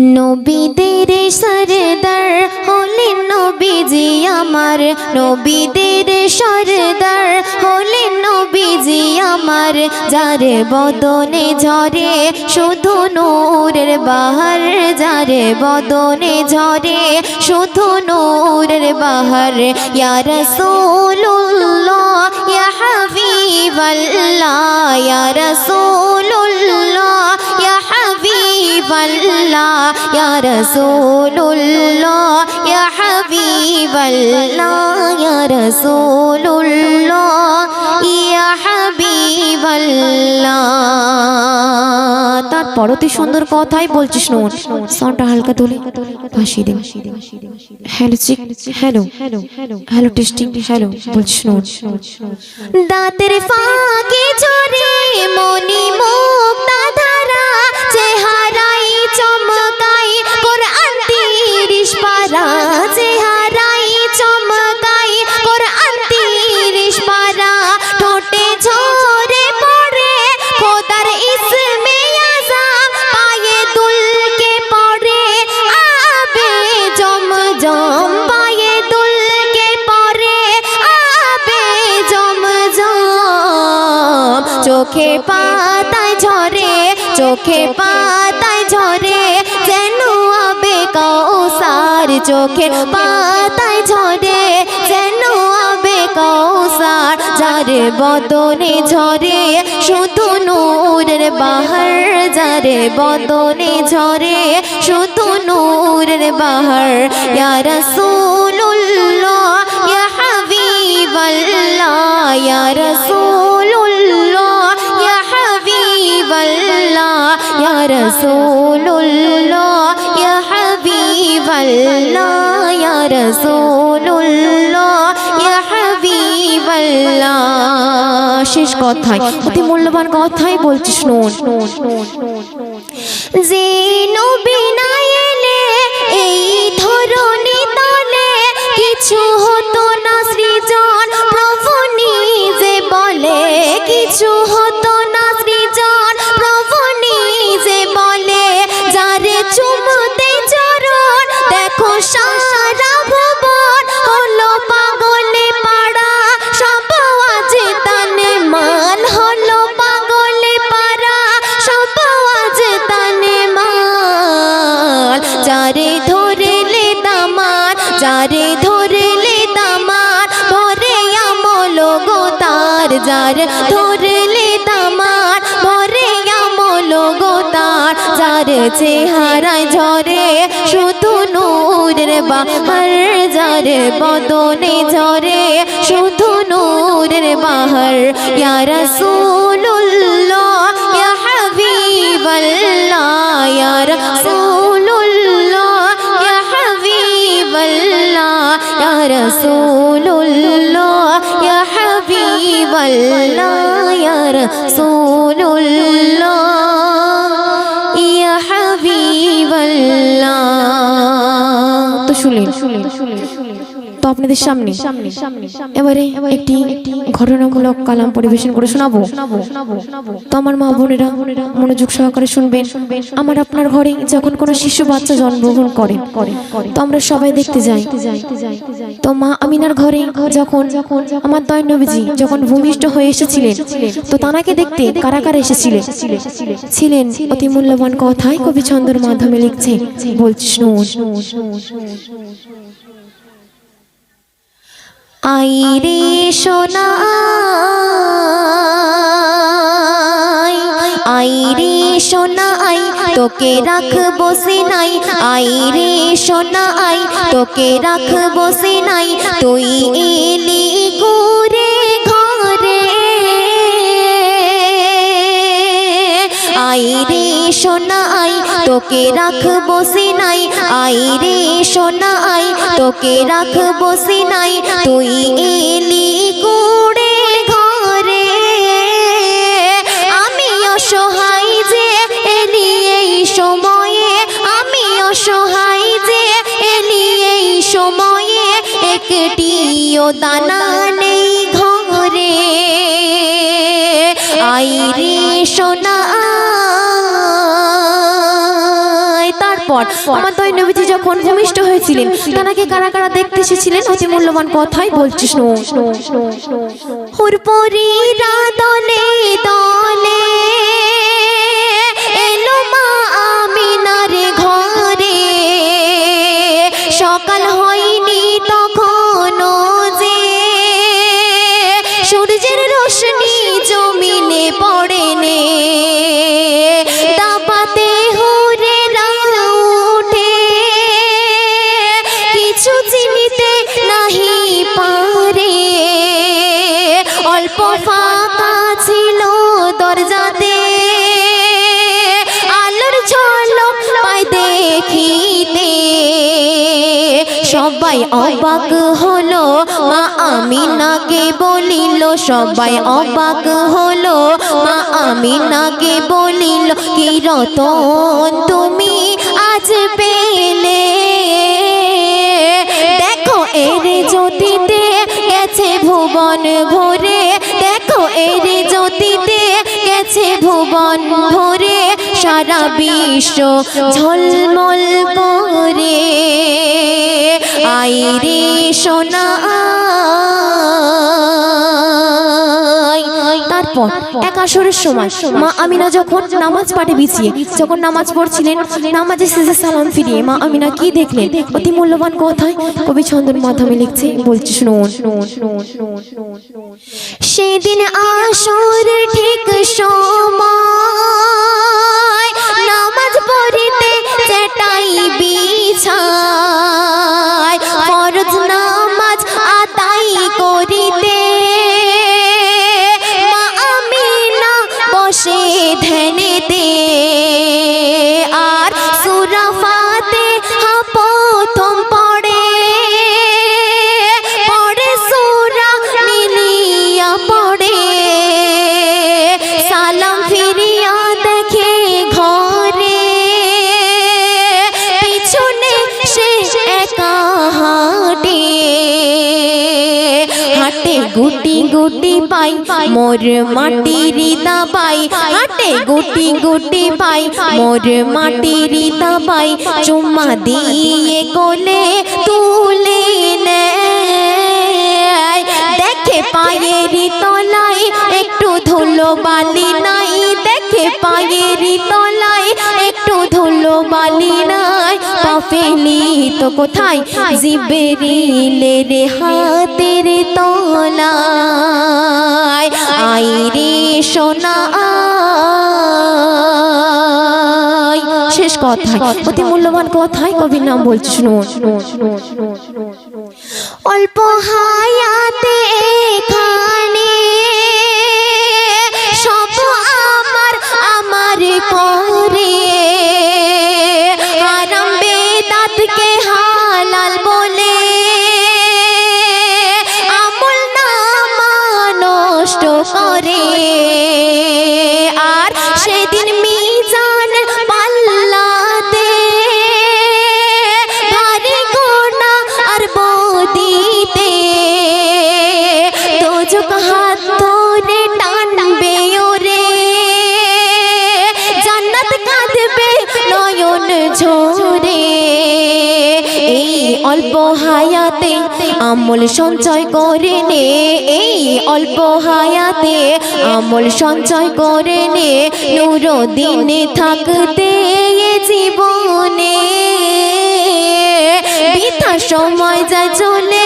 নবীদের সরদার হলেন নবীজি আমার। নবীদের সরদার হলেন নবীজি আমার। যার বদনে ঝরে শুধু নূরের বাহার, যার বদনে ঝরে শুধু নূরের বাহার। ইয়া রাসূলুল্লাহ, ইয়া হাবিবাল্লাহ, ইয়া রাসূলুল্লাহ। ইয়া হাবিবাল্লাহ ইয়া রাসূলুল্লাহ ইয়া হাবিবাল্লাহ ইয়া রাসূলুল্লাহ ইয়া হাবিবাল্লাহ তার পরতে সুন্দর কথাই বলছিস নোন। সাউন্ডটা হালকা তুলে। ভাসিয়ে দে। Hello check, hello. Hello testing, hello, বলছিস নোন। দাঁতের ফাঁকে ঝরে মনি মুক্তা ধারা চোখে পাতায় ঝরে, চোখে পাতায় ঝরে, যেন আবে কৌসার চোখে পাতায় ঝরে, যেন আবে কৌসার যারে বদনে ঝরে, শুধু নূরের বাহার যারে বদনে ঝরে, শুধু নূরের বাহার, ইয়া রাসূলুল্লাহ, ইয়া হাবিবাল্লাহ, ইয়া রাসূলুল্লাহ হাবিবাল্লাহ حبيب الله, يا رسول الله, يا حبيب الله۔ শেষ কথাই। অতি মূল্যবান কথাই বলছিস নোন। যে নবী না যার ধরলে দামান ভরে আমল গো তার। যার চেহারায় ঝরে শুধু নূরের বাহার যার বদনে ঝরে শুধু নূরের বাহার ইয়া রাসূলুল্লাহ, ইয়া হাবিবাল্লাহ, ইয়া হাবিবাল্লাহ ইয়া রাসূলুল্লাহ ইয়া হাবিবাল্লাহ ইয়া রাসূলুল্লাহ ইয়া হাবিবাল্লাহ তো শুনলেন তো আপনাদের সামনে এবারে একটি ঘটনামূলক কালাম পরিবেশন করে শোনাবো। তো আমার মা বোনেরা মনোযোগ সহকারে শুনবেন। আমার আপনার ঘরে যখন কোনো শিশু বাচ্চা জন্মগ্রহণ করে তো আমরা সবাই দেখতে যাই। তো মা আমিনার ঘরে যখন যখন আমার দয় নবীজি যখন ভূমিষ্ঠ হয়ে এসেছিলেন তো তানাকে দেখতে কারা কারা এসেছিলেন। ছিলেন অতি মূল্যবান কথাই কবি ছন্দর মাধ্যমে লিখছে। বলছি শুনুন। আইরে সোনা আইরে সোনা, আই, তোকে রাখব সিনাই আইরে সোনা, আই, তোকে রাখব সিনাই তুই এলি গুরে ঘরে। আইরে সোনা, আই তোকে রাখব সিনাই আইরে সোনা আই, তোকে রাখব সিনাই, তুই এলি কুড়ে ঘরে। আমি অসহায় যে এলি এই সময়ে, আমি অসহায় যে এলি এই সময়ে, একটিও দানা নেই ঘরে। আইরে সোনা পর আমার দয় নবীজি যখন ভূমিষ্ঠ হয়েছিলেন তাকে কারা কারা দেখতে এসেছিলেন অতি মূল্যবান কথাই বলছি হুরপুরি হুরপুরিরা দলে সবাই অবাক হলো। মা আমি আমিনাকে বলিল, সবাই অবাক হলো। মা আমি আমিনাকে বলিল, কি রতন তুমি আজ পেলে। দেখো এর জ্যোতিতে গেছে ভুবন ভরে। দেখো এর জ্যোতিতে গেছে ভুবন ভরে। সারা বিশ্ব ঝলমল করে। আইরে সোনা। তারপর সময় মা যখন নামাজ পাঠে বিছিয়ে, যখন নামাজ পড়ছিলেন ফিরিয়ে মা অতি মূল্যবান মাধ্যমে লিখছে সেদিন আসর ঠিক সময় বিছায় গুটি পাই, মোর মাটির দাবাই হাটে গুটি গুটি পাই, মোর মাটির দাবাই চুম্মা দিয়ে কোলে তুলে দেখে পায়ের তলায় একটু ধুলো বালি নাই, দেখে পায়ের তলায় একটু ধুলো বালি নাই। পা ফেলি তো কোথায়? জিবেরিলে রে হাতের তলায়। আই রে সোনা শেষ কথায়, অতি মূল্যবান কথাই কবির নাম বলছি অল্প হায়াতে আমল সঞ্চয় করে নে, এই অল্প হায়াতে। আমল সঞ্চয় করে নে নূর দিনে থাকতে জীবনে। বৃথা সময় যা চলে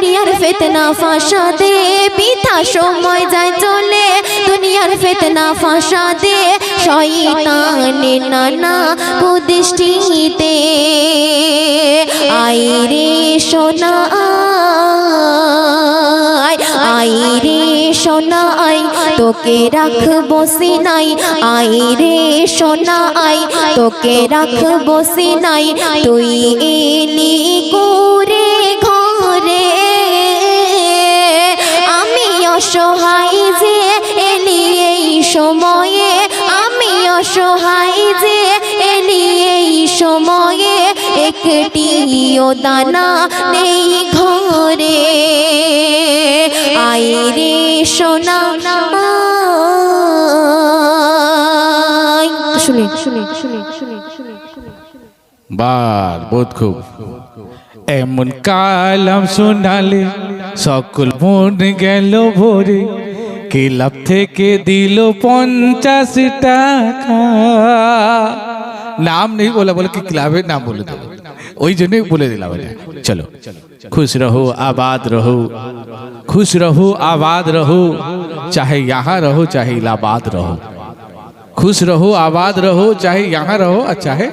দুনিয়ার ফেতনা ফাঁসা দে বৃথা সময় যায় চলে। দুনিয়ার ফেতনা ফাঁসা দে শয়তানে নানা কুদৃষ্টিতে আই রে সোনা আই রে সোনা আই তোকে সিনাই। আই রে সোনা আই তোকে রাখব সিনাই। তুই একটিও দানা নেই ঘরে। আই রে সোনা বার বোধ খুব। এমন কালাম শোনালে সকল মন গেল ভরে। ক্লাব থেকে দিল পঞ্চাশ টাকা। নাম নেই বলে বলে কি ক্লাবের নাম বলে দেবো? ওই জন্যই বলে দিলাম এটা চলো খুশ রহো আবাদ রহো खुश रहो आबाद रहो चाहे यहाँ रहो चाहे इलाहाबाद रहो खुश रहो आबाद रहो चाहे यहाँ रहो और चाहे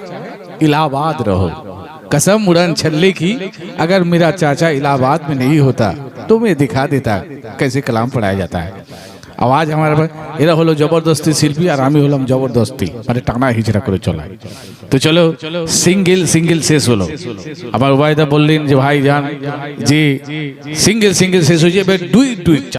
इलाहाबाद रहो कसम उड़न छल्ले की अगर मेरा चाचा इलाहाबाद में नहीं होता तो मैं दिखा देता कैसे कलाम पढ़ाया जाता है আওয়াজ আমার এরা হলো জবরদস্তি শিল্পী আর আমি হলাম জবরদস্তি মানে টানা হিচড়া করে চলাই। তো চলো, সিঙ্গেল সিঙ্গেল শেষ হলো। আবার ওবায়দা বললেন যে, ভাই যান যে সিঙ্গেল সিঙ্গেল শেষ হয়েছে, এবার দুই দুই